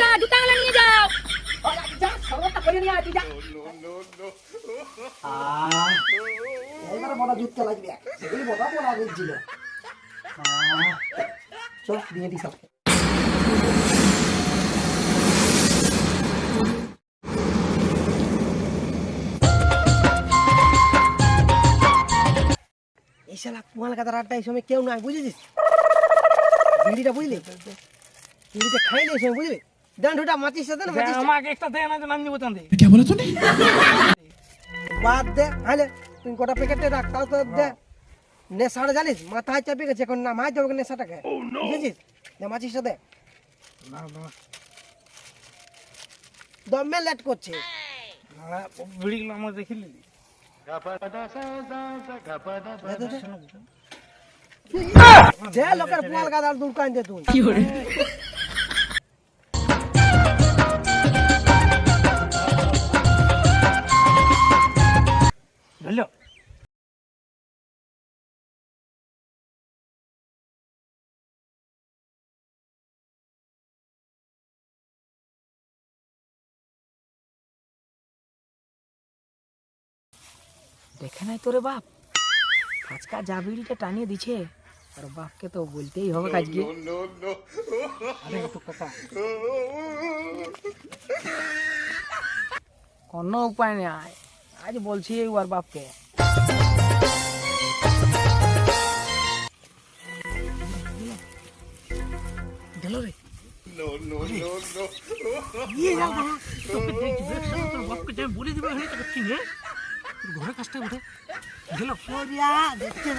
যা জুতা আলা নিয়ে যাও। চল দিয়ে এই কাতার আড্ডা এই সময় কেউ নাই, বুঝেছিস? বিড়িটা বুঝলি? বিড়িটা খাইলে এই সময় বুঝলি? সাথে না আমাকে একটা দেয় না যে নাম নিবো চান্দে বাদ দে হালে তুই গোটা প্যাকেটে রাখ তাও তো দে। নেশাটা জানিস মাথায় চাপে গেছে এখন যাবে নেশাটাকে। বুঝেছিস? মাচিসটা দে। না না। দমে লেট করছে। আমার দেখে নিলি। দে লোকের পুয়াল গাদার দূর কান দে তুই। বুঝলো দেখে নাই তোরে বাপ। আজকা যা বিড়িটা টানিয়ে দিছে। আর বাপকে তো বলতেই হবে আজকে আরে তো কাকা কোনো উপায় নেই। আজ বলছি ওর বাপকে। দিল রে। বাপকে যে বলে দিবে হলে তোকে চিনে তোর ঘরে কাজটা উঠে গেল। ওরিয়া দেখতে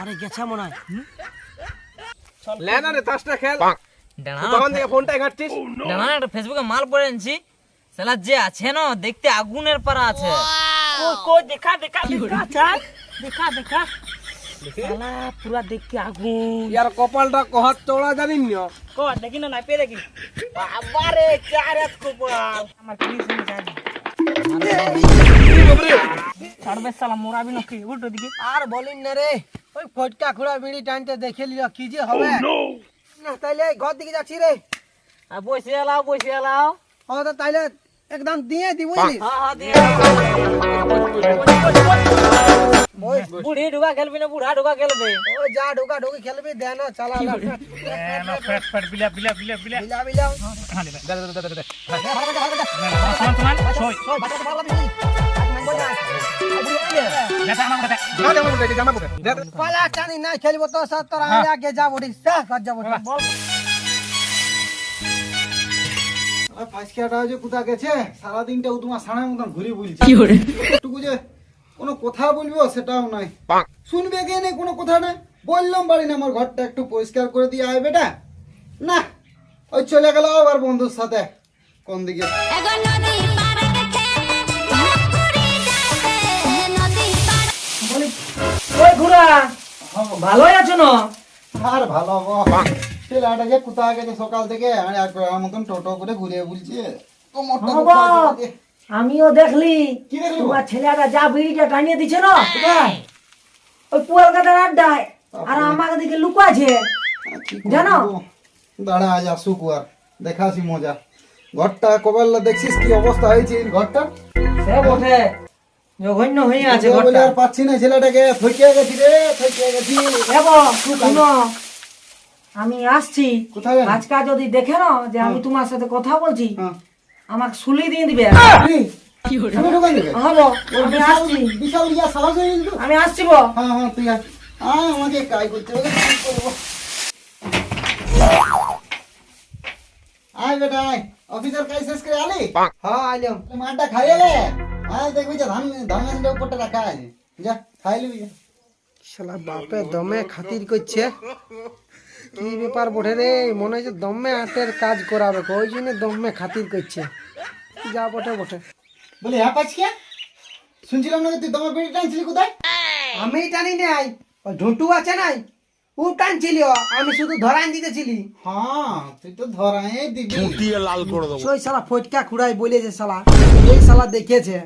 আরে গেছে মনে হয়। লেনা রে তাসটা খেল। ডানা তখন থেকে ফোনটাই ঘাটছিস। ডানা একটা ফেসবুকে মাল পড়ে আনছি সালা যে আছে না দেখতে আগুনের পারা আছে। কো দেখা দেখা দেখা চাল। দেখা দেখা। শালা পুরা দেখতে আগুন। ইয়ার কপালটা কহাত চড়া জানিন না? কো দেখি না না পে দেখি। বাবারে চার হাত কপাল। আমার কি শুনে জানি ছাড়বে শালা মোরাবি নকি? উল্টো দিকে। আর বলিন না রে ওই ফটকা খুড়া বিড়ি টানতে দেখে লিও কি যে হবে? না তাইলে ঘর দিকে যাচ্ছি রে। আর বসে এলাও বসে এলাও। তো তাইলে একদম দিয়ে দি বুঝলি হ্যাঁ হ্যাঁ বুড়ি ঢুকা খেলবি না বুড়া ঢুকা খেলবে। ওই যা ঢোকা ঢোকি খেলবি দে না চালা বিলা? বিলা বিলা বিলা বিলা। বিলা হ্যাঁ দে দে দে দে টানি না খেলব তো সাথ তোরা আগে যাব রে সা ঘর যাব পাঁচকিয়াটা যে কোথা গেছে সারাদিনটা ও তোমার সাড়ে মতন ঘুরে বলছে। একটুকু যে কোনো কথা বলব সেটাও নাই শুনবে কে নেই কোনো কথা নাই বললাম বাড়ি না আমার ঘরটা একটু পরিষ্কার করে দিয়ে আয় বেটা। না ওই চলে গেল আবার বন্ধুর সাথে। কোন দিকে? ওই ঘুরা ভালোই আছো না? আর ভালো ছেলেটা যে কোথা গেছে সকাল থেকে আমি এক মতন টোটো করে ঘুরে বলছে। কোমরটা হ্যাঁ আমিও দেখলি তোমার ছেলেটা যা বিড়িটা টানিয়ে দিছে না ওই পুয়াল আড্ডায় আর আমাকে দিকে লুকাছে জানো? দাঁড়া আজ আসুক আর দেখাছি মজা। ঘরটা কবেলা দেখছিস কি অবস্থা হয়েছে ঘরটা? সে বটে জঘন্য হয়ে আছে ঘরটা। আর পাচ্ছি না ছেলেটাকে থইকে গেছি রে থইকে গেছি। শুনো। আমি আসছি কোথায় যাবি? আজকা যদি দেখে না যে আমি তোমার সাথে কথা বলছি হ্যাঁ আমাকে শুলি দিয়ে দিবে কি? তুমি ঢোকাই দিবে? হব আমি বিশাল- আসছি বিশাল ইয়া সাহস হয়ে গেছে তো? আমি আসছি হ্যাঁ হ্যাঁ তুই আয়। আয় আমাকে কাজ করতে হবে কি করব? আয় বেটা আয় অফিসের কাজ শেষ করে আলি হ্যাঁ আইলাম মাঠটা খাইয়ে লে আয় দেখবি যে ধান ধান গাছের উপরটা রাখা আছে যা খাই লিবি যা। শালা বাপে দমে খাতির করছে কি ব্যাপার বটে রে? মনে হচ্ছে দমে হাতের কাজ করাবে ওই জন্য দমে খাতির করছে। যা বটে বটে। বলি হ্যাঁ পাচ্ছি শুনছিলাম না তুই তোমার বেড়ি টানছিলি কোথায়? আমি টানি নাই ওই ঝুঁটু আছে নাই ও টানছিলি আমি শুধু ধরান দিতেছিলি। হ্যাঁ তুই তো ধরাই দিবি। ওই শালা ফটকা খুড়াই বলেছে শালা এই শালা দেখেছে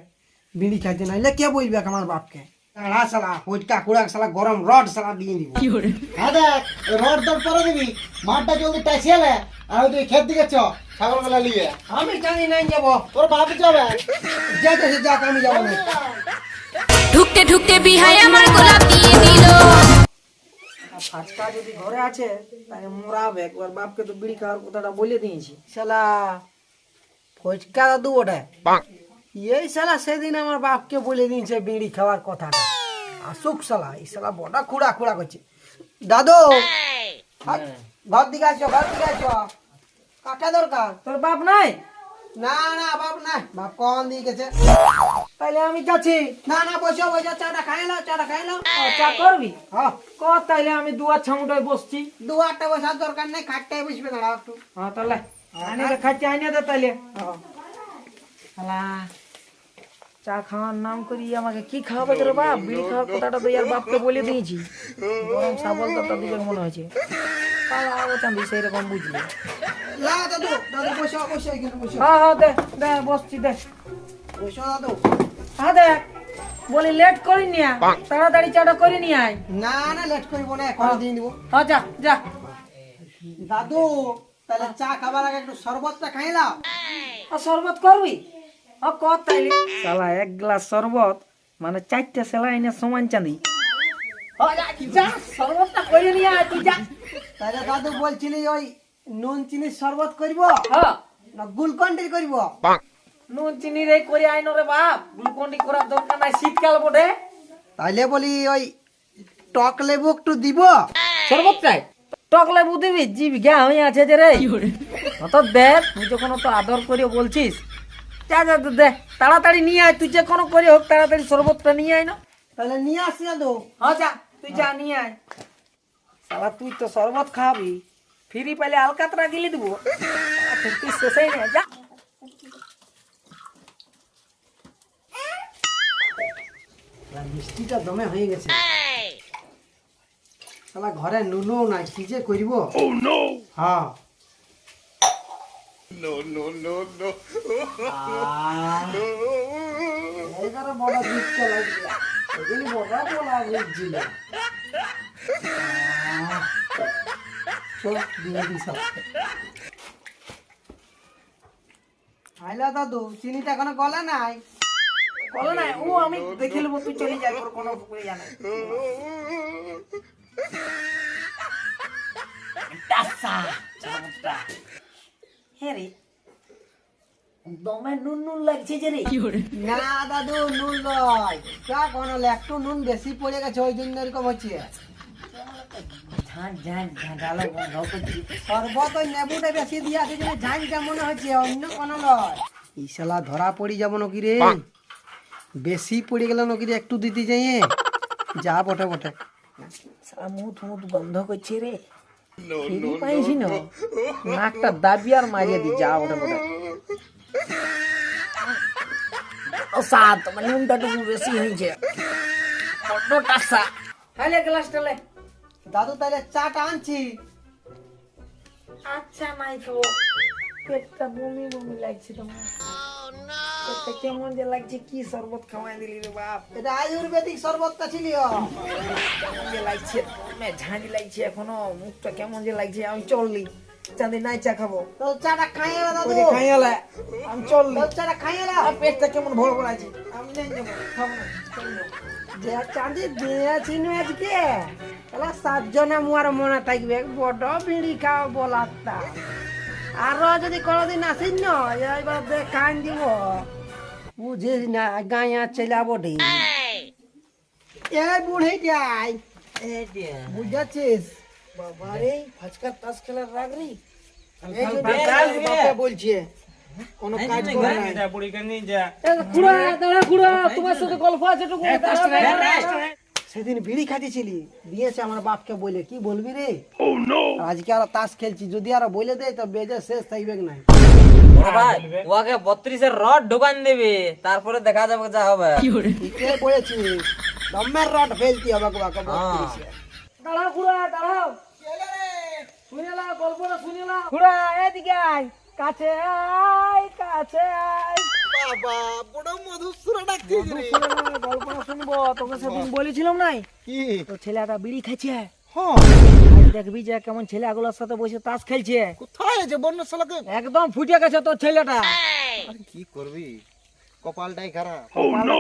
বিড়ি খাইতে নাইলে কে বলবে আমার বাপকে? কুড়া গরম রড দিয়ে দিব। হ্যাঁ দেখ রড দর পরে দিবি মাঠটা জলদি টাইছিয়ালে আর তুই খেত দিকে চ। ছাগল লিয়ে আমি জানি নাই যাব। তোর বাপ যাবে? যেতে যাক আমি যাব না। ঢুকতে ঢুকতে বিহাই আমার গোলাপ দিয়ে দিল। আর ফাচকা যদি ঘরে আছে তাহলে মোরাবে একবার বাপকে তো বিড়ি খাওয়ার কথাটা বলে দিয়েছি। শালা ফচকা দাদু ওটা এই শালা সেদিন আমার বাপকে বলে দিয়েছে বিড়ি খাওয়ার কথাটা। আসুক শালা এই শালা বড় খুঁড়া খুঁড়া করছে। দাদু ঘর দিকে আসো ঘর দিকে আসো কাকা দরকার? তোর বাপ নাই? না না বাপ না বাপ কখন দিয়ে গেছে? তাইলে আমি যাচ্ছি। না না বসো বসো চাটা খাই নাও চাটা খাই নাও। চা করবি? হ্যাঁ। ক তাইলে আমি দুয়ার ছাউটায় বসছি। দু আটটা বসার দরকার নেই খাটটাই বসবে দাঁড়াও একটু। হ্যাঁ তাহলে আনে দে খাচ্ছি আনে দে তাইলে। শালা। চা খাওয়ার নাম করি আমাকে কি খাওয়াবে তোর বাপ? বিড়ি খাওয়ার কথাটা তো ইয়ার বাপকে বলে দিয়েছি। গরম সাবল তো দিকে মনে হয়েছে। পালা ও চান্দি সেই রকম বুঝলি না দাদু দাদু বসো বসো এখানে বসো। হ্যাঁ হ্যাঁ দে দে বসছি দে। হ্যাঁ দেখ বলি লেট করি নিয়া তাড়াতাড়ি চাটা করে নিয়ে আয়। না না লেট করব না এখন দিয়ে দিব হ্যাঁ যা যা। দাদু তাহলে চা খাবার আগে একটু শরবতটা খাইলাম আর শরবত করবি? ও কর তাইলে শালা এক গ্লাস শরবত মানে চারটে সেলাইনের সমান চাঁদি। তাহলে দাদু বলছিলি ওই নুন চিনির শরবত করব? হ্যাঁ না গুলকন্ডির করব? নুন চিনি রে করে আইন রে বাপ। গ্লুকন্ডি করার দরকার নাই শীতকাল বটে। তাইলে বলি ওই টক লেবু একটু দিব? শরবত চাই? টক লেবু দিবি জিভ গা হয়ে আছে যে রে। অত দে তুই যখন তো আদর করে বলছিস। যা যা দে তাড়াতাড়ি নিয়ে আয় তুই যে কোনো করে হোক তাড়াতাড়ি শরবতটা নিয়ে আয় না। তাহলে নিয়ে আসি দাদু হ্যাঁ যা তুই যা নিয়ে আয়। শালা তুই তো শরবত খাবি। ফ্রি পাইলে আলকাতরা গিলে দিব। তুই শেষই না যা। মিষ্টিটা দমে হয়ে গেছে। শালা ঘরে নুনও নাই কি যে করব? হ্যাঁ। এইবারে বড় দিকটা লাগবে এদিন বড় বলা হয়েছিল চল দিয়ে দিস আইলা দাদু চিনিটা এখনও গলে নাই? বলো না ও আমি দেখে নেব তুই চলে যাই তোর কোনো পুকুরে জানা। টাসা শরবতটা হ্যাঁ রে। দমে নুন নুন লাগছে যে রে। না দাদু নুন নয়। যা কোনো একটু নুন বেশি পড়ে গেছে ওই জন্য এরকম হচ্ছে। ঝাঁঝ ঝাঁঝ ঝাঁঝালো বন্ধ করছি। শরবত ওই নেবুটা বেশি দিয়ে আছে মনে হচ্ছে অন্য কোনো নয়। এই ধরা পড়ি যাব নাকি রে? বেশি পড়ে গেল নাকি রে একটু দিতে যাই যা বটে বটে। সারা মুখ মুখ বন্ধ করছে রে। ফিরি পাইছি না নাকটা দাবি আর মারিয়ে দি যা ওটা ওটা সাত মানে নুনটা টুকু বেশি হয়েছে বড্ড টাসা হালে গ্লাসটা লে দাদু তাহলে চাটা আনছি আচ্ছা নাই খাব পেটটা বমি বমি লাগছে তোমার পেটটা কেমন যে লাগছে কি শরবত খাওয়াই দিলি রে বাপ? এটা আয়ুর্বেদিক শরবতটা ছিল। কেমন যে লাগছে ঝাঁঝ লাগছে এখনও মুখটা কেমন যে লাগছে আমি চললি। চাঁদি নাই চা খাব। তো চাটা খাইয়ে দাদু। ওরে খাইয়ালে আমি চললি। তো চাটা খাইয়ে আর পেটটা কেমন ভর ভর আছে? আমি খাব না যে চাঁদি দিয়েছি না আজকে। তাহলে সাতজনে মুয়ার মনে থাকবে বড় বিড়ি খাও বলাতা আরও যদি কোনোদিন আসিস না এবার দেখান দিব। বুঝিস না গাঁয়া চেলাবো ঢি এ বুড়ি যাই বুঝাচ্ছিস বাবারে ফাচকা তাস খেলার রাগ রে। কাজ বলছে কোনো কাজ করে নাই। দাঁড়া খুড়া তোমার সাথে গল্প আছে সেদিন বিড়ি খাটিছিলি দিয়েছে আমার বাপকে বলে কি বলবি রে? আজকে আর তাস খেলছি যদি আর বলে দেয় তো বেজে শেষ থাকবে কি নাই। ওকে বত্রিশের রড ঢোকান দেবে তারপরে দেখা যাবে যা হবে। ঠিকই বলেছি দমের রড ফেলতি হবে বাকে বত্রিশে। দাঁড়াও খুড়া দাঁড়াও। শুনে নাও গল্পটা শুনে নাও। খুড়া এদিকে আয়। কাছে আয় কাছে আয়। বাবা বড় মধুসূরা ডাকছিস রে গল্প শুনব তোকে সেদিন বলেছিলাম নাই? কি? তো ছেলেটা বিড়ি খাচ্ছে হ্যাঁ। দেখবি যে কেমন ছেলেগুলোর সাথে বসে তাস খেলছে। কোথায় আছে বন্যশালাকে একদম ফুটে গেছে তোর ছেলেটা। কি করবি? কপালটাই খারাপ।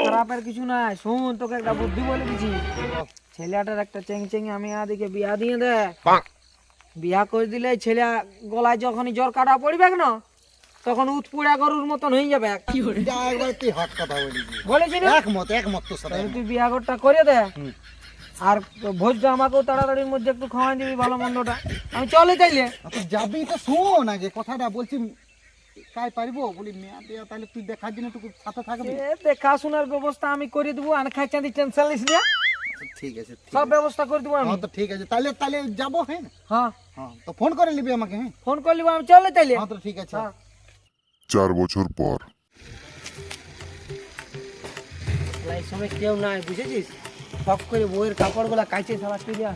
খারাপের কিছু নাই। শুন তোকে একটা বুদ্ধি বলে দিছি। ছেলেটার একটা চেং চেং আমি আদিকে বিয়া দিয়ে দে। বিয়া করে দিলে ছেলে গলায় যখনই জ্বর কাটা পড়বে না তখন উৎপুড়া গরুর মতন হয়ে যাবে। যা একবার তুই হট কথা বলেছিস বলেছি না? একমত একমত তোর সাথে। তুই বিয়া ঘরটা করে দে। আর ভোজটা আমাকেও তাড়াতাড়ির মধ্যে একটু খাওয়াই দিবি ভালো মন্দটা। আমি চলে তাইলে। যাবি তো শোন আগে কথাটা বলছি কাই পারিবো? বলি মেয়া দেয়া তাহলে তুই দেখার জন্য একটু সাথে থাকবি। এ দেখাশোনার ব্যবস্থা আমি করে দেবো আর খাই চাঁদি টেনশন লিস না। আচ্ছা, ঠিক আছে সব ব্যবস্থা করে দেবো আমি। তো ঠিক আছে তাহলে তাহলে যাব হ্যাঁ? হ্যাঁ। হ্যাঁ তো ফোন করে নিবি আমাকে হ্যাঁ? ফোন করলি আমি চলে তাইলে। হ্যাঁ তো ঠিক আছে। হ্যাঁ। চার বছর পর এই সময় কেউ নাই বুঝেছিস শখ করে বইয়ের কাপড়গুলা কাইচে সারা তুলিয়া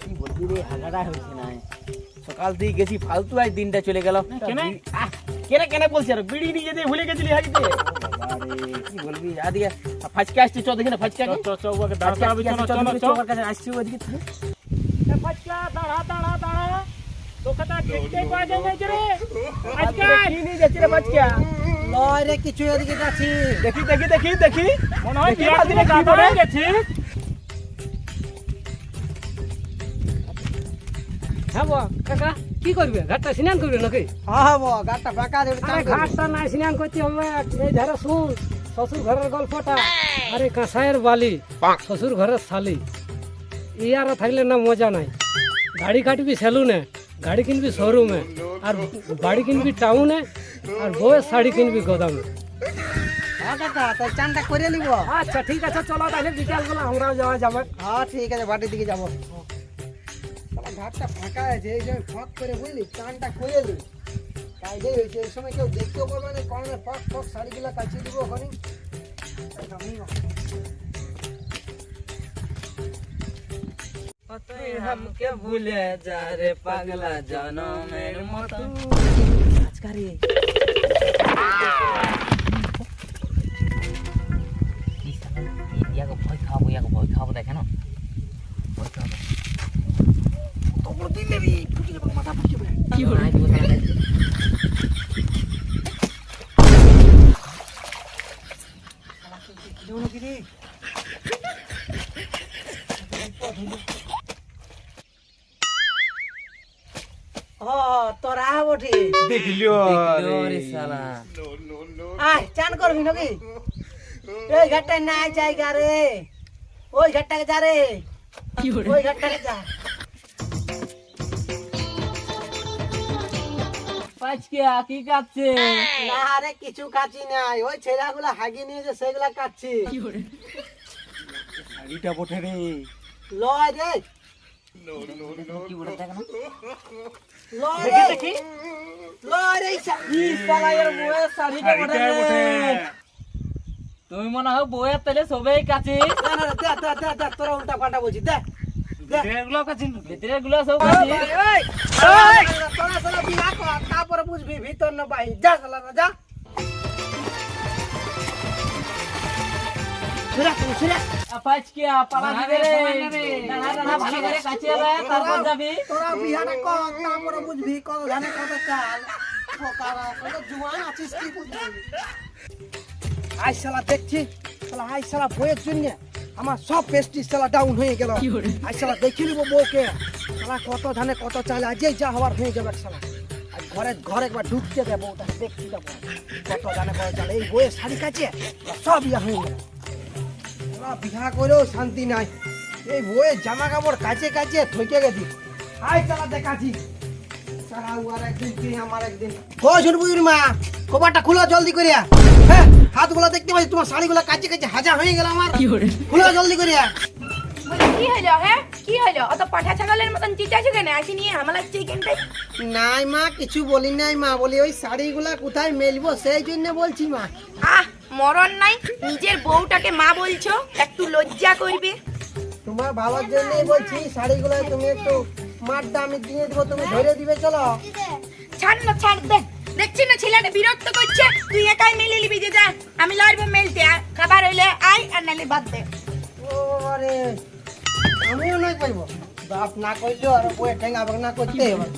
কি বলবি রে হাগাটা হচ্ছে না সকাল থেকে গেছি ফালতু আজ দিনটা চলে গেল কেনে কেনে কেনে বলছি আর বিড়ি নিয়ে যেতে ভুলে গেছিলি হাজিতে বাবারে, কি বলবি আদিকে ফাচকে আসছে চ দেখি না ফাচকে চ চ ওকে দাঁড়া দাঁড়াবি চলো চলো চলো কাছে আসছি ওদিকে ফাচকা দাঁড়া দাঁড়া দাঁড়া। তোকে দেখতে পাওয়া যায় না রে। আজকে কি নিয়ে যাচ্ছি রে বাচ্চা। লয় রে কিছু এদিকে যাচ্ছি। দেখি দেখি দেখি দেখি। মনে হয় বিরাট দিনে গাঁদা হয়ে। গেছে। হ্যাঁ বো কাকা কি করবে? ঘাটটা স্নান করবে নাকি? হ্যাঁ হ্যাঁ বো, ফাঁকা দেবে আরে ঘাটটা নাই স্নান করতে হবে। এই ধারে শুন শ্বশুর ঘরের গল্পটা। আরে কাঁসাইয়ের বালি শ্বশুর ঘরের শালি। ই আর থাকলে না মজা নাই। গাড়ি কাটবি সেলুনে গাড়ি কিনবি শোরুমে আর বাড়ি কিনবি টাউনে আর বউয়ের শাড়ি কিনবি গোদামে হ্যাঁ কাকা তাই চানটা করে নিব আচ্ছা ঠিক আছে চলো তাহলে বিকালবেলা আমরাও যাওয়া যাবে হ্যাঁ ঠিক আছে বাটির দিকে যাব শালা ঘাটটা ফাঁকা আছে এই সময় ফক করে বুঝলি চানটা করে নি কাজেই হয়েছে এই সময় কেউ দেখতেও পারবে না কর্ণে ফক ফক শাড়িগুলো কাচিয়ে দিব ওখানে हमके भूले जा रे पागला जानो मेरे मत। आज দেখলিও রে শালা আয় চান করবি নাকি এই ঘাটটায় নাই জায়গা রে ওই ঘাটটাকে যা রে ওই ঘাটটাকে যা পাঁচকে কি কাঁপছে। না রে কিছু কাছি নাই। ওই ছেলেগুলা হাগি নিয়েছে সেগুলা কাচ্ছি শাড়িটা বটে রে। লয় রে। কি বলে দেখে না বউয়ের শাড়িটা তুমি মনে হয় বউয়ের তেলে সবাই কাছে না না না, দে দে দে দে তোরা উল্টা পাল্টা বলছি দে দে কাছে ভিতরে গুলো সব তারপরে বুঝবি ভিতর না বাহির যা যা সুরা সুরা পাঁচকে পালা দিবে রে দাঁড়া দাঁড়া ভালো করে কাছে রে তারপর যাবি। তোরা বিহারে কর তারপরে বুঝবি কত ধানে কত চাল ফকারা কত জুয়ান আছিস কি বুঝবি? আই শালা দেখছি। শালা আই শালা বইয়ের জন্য আমার সব পেস্টিস শালা ডাউন হয়ে গেল। আই শালা দেখি নিব বউকে। শালা কত ধানে কত চাল আজই যা হওয়ার হয়ে যাবে শালা। ঘরে ঘরে একবার ঢুকতে দে বউটা দেখছি দেবো কত ধানে কত চাল এই বইয়ের শাড়ি কাছে সব ইয়া হয়ে গেল। বিহা করেও শান্তি নাই। এই বইয়ের জামা কাপড় কাছে কাছে ঠকে গেছি। আই চালা দেখাচ্ছি সারা উয়ার একদিন তুই আমার একদিন। ও ঝুনবুইর মা খুলো জলদি করিয়া। হ্যাঁ হাতগুলো দেখতে পাচ্ছি তোমার শাড়িগুলো কাছে কাছে হাজা হয়ে গেল আমার। খুলো জলদি করিয়া। কি হলো হ্যাঁ কি হলো? অত পাঠা ছাগলের মতন চিচাইছো কেন? আসি নিয়ে হামলা চিকেনটাই নাই মা কিছু বলি নাই মা বলি ওই শাড়িগুলা কোথায় মেলবো? সেই জন্য বলছি মা। আহ মরণ নাই নিজের বউটাকে মা বলছো? একটু লজ্জা করবে। তোমার বাবার জন্যই বলছি শাড়িগুলো তুমি একটু মাঠটা আমি দিয়ে দেবো তুমি ধরে দিবে চলো। ছাড় না ছাড় দে। দেখছি না ছেলেটা বিরক্ত করছে। তুই একাই মেলে নিবি যে যা আমি লাইবো মেলতে আর খাবার হইলে আই আর নালে বাদ দে। ওরে আমিও নাই পাইব বাপ না কইলেও আর বই ঠেঙ্গা বাগ না করতে হবে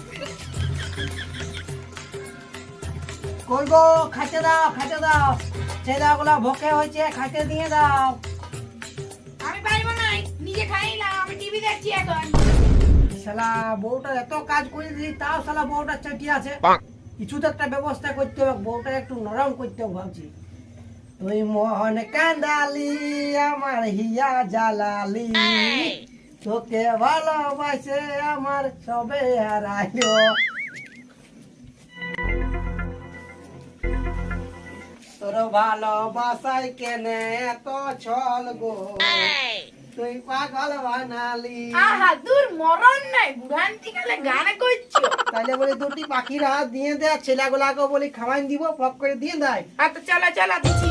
কই গো দাও খাইতে দাও। ছেলেগুলা ভোকে হয়েছে খাইতে দিয়ে দাও। আমি পারব না নিজে খাইলাম আমি টিভি দেখছি এখন। শালা বউটা এত কাজ করে দিলি তাও শালা বউটা চাটি আছে। কিছু তো একটা ব্যবস্থা করতে হবে বউটা একটু নরম করতে হবে ভাবছি। তুই মোহন কান্দালি আমার হিয়া জ্বালালি তোকে ভালোবাসে আমার সবে হারাইলো। তোর ভালোবাসাই কেনে এত ছল গো। তুই পাগল বানালি আহা দূর মরণ নাই বুড়ান্তি কালে গান করছ তাহলে বলে দুটি পাখিরা দিয়ে দেয় ছেলেগুলাকে বলি খাওয়াই দিব ফক করে দিয়ে দেয় আর তো চলো চলো দিচ্ছি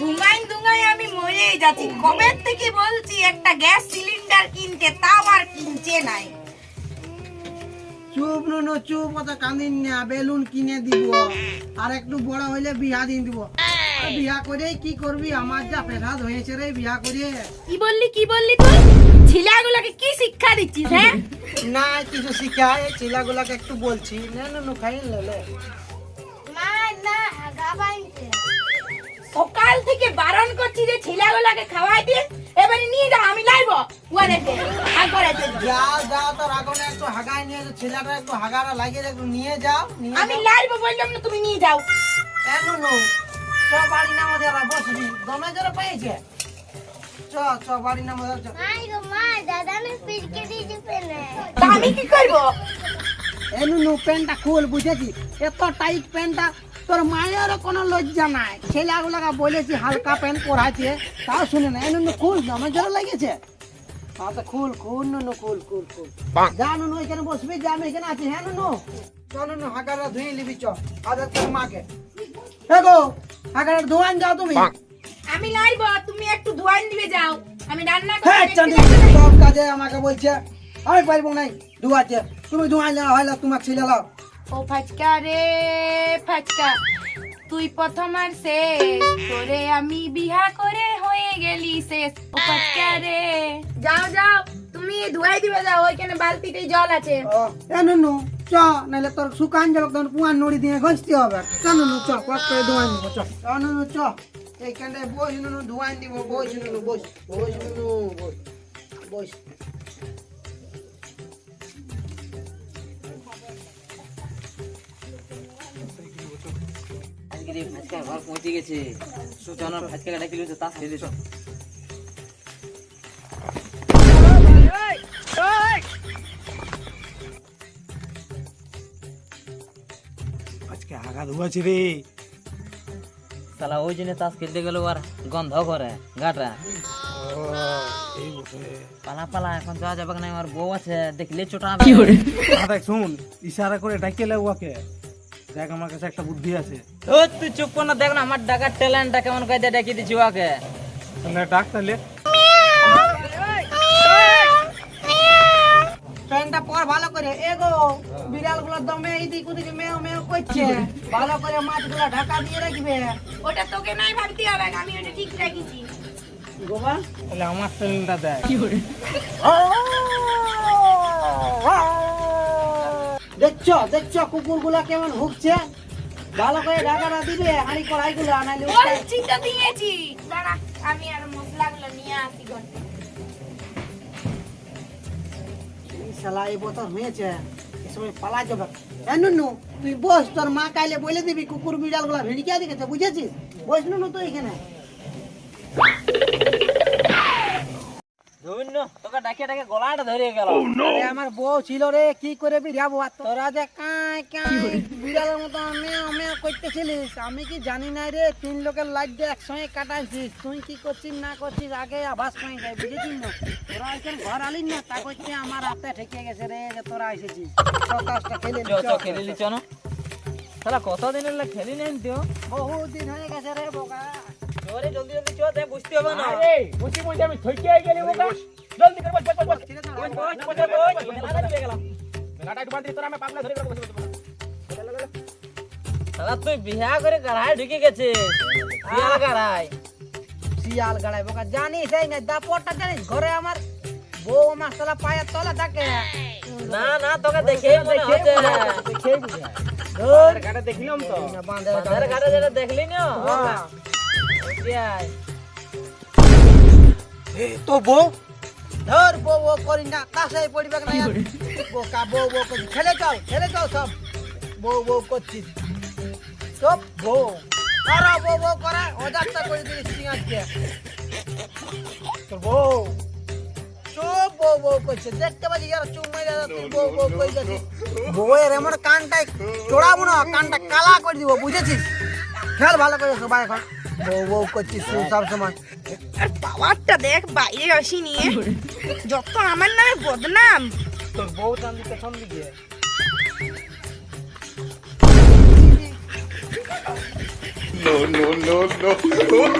ধুঙাই ধুঙাই আমি মরেই যাচ্ছি। কবে থেকে বলছি একটা গ্যাস সিলিন্ডার কিনতে তাও আর কিনছে নাই। চুপ নুনু চুপ অত কান্দিন না বেলুন কিনে দিব। আর একটু বড় হইলে বিয়া দিয়ে দিব। বিয়া করে কি করবি? আমার যা পেশাদ হয়েছে রে বিয়া করে। কি বললি কি বললি তুই? ছেলেগুলোকে কি শিক্ষা দিচ্ছিস হ্যাঁ? না কিছু শিখা এই ছেলেগুলাকে একটু বলছি। না নুনু খাই লেলে মা না গাবাইতে সকাল থেকে বারণ করছি যে ছেলেগুলোকে খাওয়াই দিয়ে এবারে নিয়ে যাও আমি লাইবো। আর চলে যাও। যাও যাও তোর আগুনে একটু হাগাই নিয়ে যাও, ছেলেটা একটু হাগাটা লাগিয়ে একটু নিয়ে যাও নিয়ে আমি লাইবো বললাম না তুমি নিয়ে যাও। এ নুনু চ বাড়ি না আমাদের বসবি। দমে জোরে পেয়েছে। চ চ বাড়ি না আমাদের চ মাই গো মা দাদা না পিটকে আমি কি করব? এ নুনু প্যান্টটা খুল বুঝেছি এত টাইট প্যান্টটা তোর মায়ের কোনো লজ্জা নাই। ছেলেগুলোকে বলেছি হালকা প্যান্ট পরাইছে তাও শুনে না এ নুনু খুল আমার জোরে লেগেছে? আচ্ছা খুল খুল নুনু খুল খুল খুল। যা নুনু এখানে বসবি যা আমি এখানে আছি। হ্যাঁ নুনু? ধুয়ে নিবি চ। আদার তোর মাকে। এ গো হাগারা ধোয়ান যাও তুমি। আমি লাইবো তুমি একটু ধোয়ান দিবে যাও। আমি রান্না করে হ্যাঁ চাঁদি সব কাজে আমাকে বলছে আমি পারব নাই ধোয়াতে। তুমি ধোয়ান যাও হয়তো তোমার ছেলে লাও। ও ফাচকা রে ফাচকা তুই প্রথম আর শেষ। তোরে আমি বিহা করে হয়ে গেলি শেষ। ও ফাচকা রে। যাও যাও তুমি ধুয়াই দিবে যাও ওইখানে বালতিতে জল আছে। এ নুনু চ নাহলে তোর শুকান যাবে তখন পুয়ান নড়ি দিয়ে ঘষতে হবে। চ নুনু চ কত করে ধোয়ান দিব চ। চ নুনু চ। এইখানে বস নুনু ধোয়ান দিব বস নুনু বস বস নুনু বস বস। ভাজকা ঘর পৌঁছে গেছে। সুচনা ভাজকা তাস খেলে চ আজকে আগা ধুয়াছি রে। শালা ওই জন্য তাস খেলতে গেল আর গন্ধ করে গাটা পালা পালা এখন যাওয়া যাবে না আমার বউ আছে দেখলে চোটা দেখ শুন ইশারা করে ডাকিলে ওকে। দেখ আমার কাছে একটা বুদ্ধি আছে। ও তুই চুপ কর না দেখ না আমার ডাকার ট্যালেন্টটা কেমন কাজে ডাকি দিচ্ছি ওকে। ডাক তাহলে। ট্রেনটা পর ভালো করে এগো বিড়ালগুলো দমে এইদিক ওদিকে মেও মেও করছে। ভালো করে মাছগুলো ঢাকা দিয়ে রাখবে। ওটা তোকে নাই ভাবতে হবে আমি ওটা ঠিক রেখেছি। গোবা তাহলে আমার ট্যালেন্টটা দেখ। দেখছ দেখছ কুকুরগুলা কেমন হুকছে ভালো করে ঢাকাটা দিবে হাঁড়ি কড়াইগুলো আনাইলে চিন্তা দিয়েছি। দাঁড়া আমি আর মশলাগুলো নিয়ে আসি ঘরে শালা এই বছর হয়েছে এই সময় পালা যাবে। এ নুনু তুই বস তোর মা কাইলে বলে দিবি কুকুর বিড়ালগুলা ভিড়িকা দিকেছে বুঝেছিস? বস নুনু তো এখানে। ধন্য। তোকে ডাকে ডাকে গলাটা ধরে গেল। আরে আমার বউ ছিল রে কি করে বিড়াবো তোরা যে কাই কাই বিড়ালের মতো মেও করতেছিলিস। আমি কি জানি না রে তিন লোকের লাইট দিয়ে একসঙ্গে কাটাইছিস। তুই কি করছিস না করছিস আগে আভাস পাই যায় বুঝেছিস না? তোরা এখানে ঘর আলিস না তা করছে আমার হাতে ঠেকে গেছে রে যে তোরা এসেছিস। খেলে চ চ খেলে না নেন তো বহুত দিন হয়ে গেছে রে বোকা। জোরে জলদি জলদি চল তাই বুঝতে হবে না। আরে বুঝি তুই বিহা করে গাড়ায় ঢুকে গেছে শিয়াল গাড়ায়। শিয়াল বোকা। জানিস এই না দাপটটা জানিস? ঘরে আমার বউ আমার সালা পায়ের তলা থাকে। না না তোকে দেখে মনে দেখলাম তো। দেখলি না। ওইটাই। তো বউ? ধর বউ বউ করি না কাছে পড়বে না আর। বোকা বউ বউ করছি খেলে খেলে সব। বউ বউ করছিস। সব বউ। করা বউ বউ করা হাজারটা করে দিলিস তুই আজকে তোর বউ। সব বউ বউ করছে। দেখতে পাচ্ছি যারা চুপ মেরে তুই বউ বউ করে যাচ্ছিস বউয়ের এমন কানটাই চড়াবো না কানটা কালা করে দিব বুঝেছিস? খেল ভালো করে সবাই এখন। বউ বউ করছিস তুই সব সময় আর পাওয়ারটা দেখ বাইরে আসি নিয়ে। যত আমার নামে বদনাম। তোর বউ টান দিতে no, no, কোন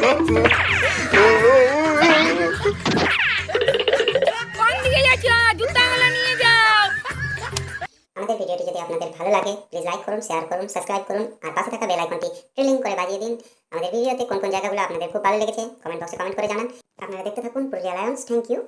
আমাদের ভিডিওটি যদি আপনাদের ভালো লাগে প্লিজ লাইক করুন শেয়ার করুন সাবস্ক্রাইব করুন, আর পাশে থাকা বেল আইকনটি ট্রিলিং করে বাজিয়ে দিন। আমাদের ভিডিওতে কোন কোন জায়গাগুলো আপনাদের খুব ভালো লেগেছে কমেন্ট বক্সে কমেন্ট করে জানান। আপনারা দেখতে থাকুন পুরুলিয়া লায়ন্স থ্যাংক ইউ